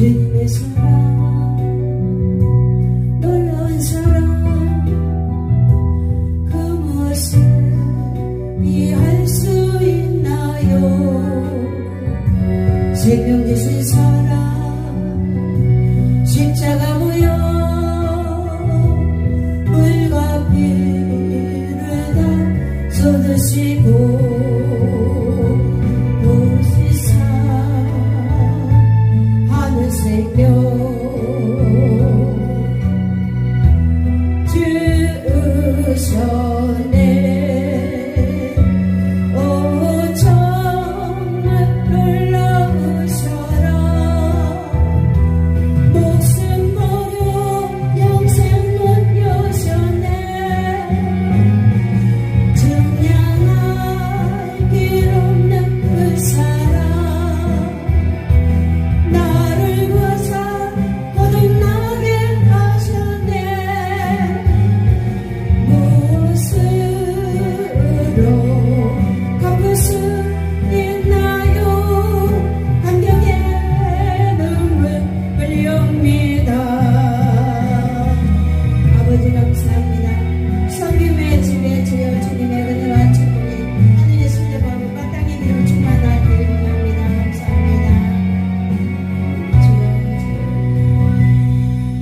모든 내 사랑 놀라운 사랑 그 무엇을 할수 있나요? 생명 대신 사랑 십자가 모여 물과 피를 다 쏟으시고 So.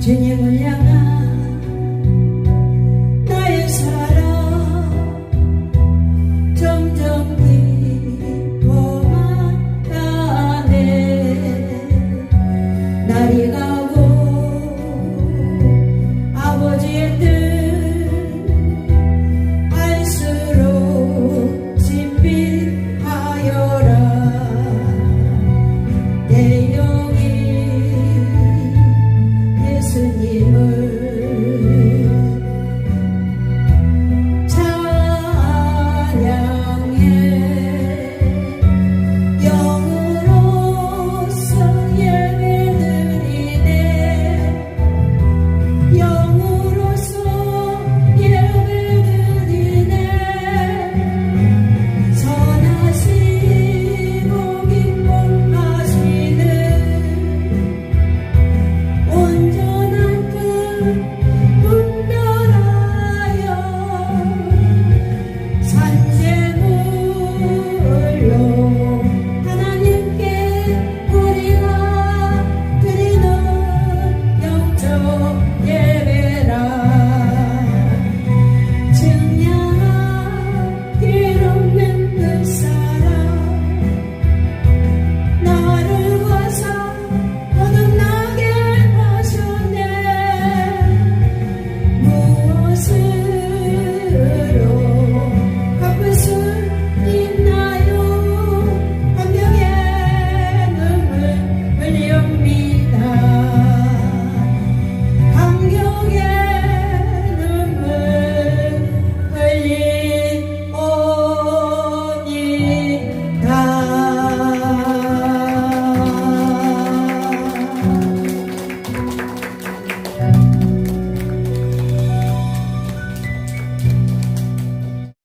감사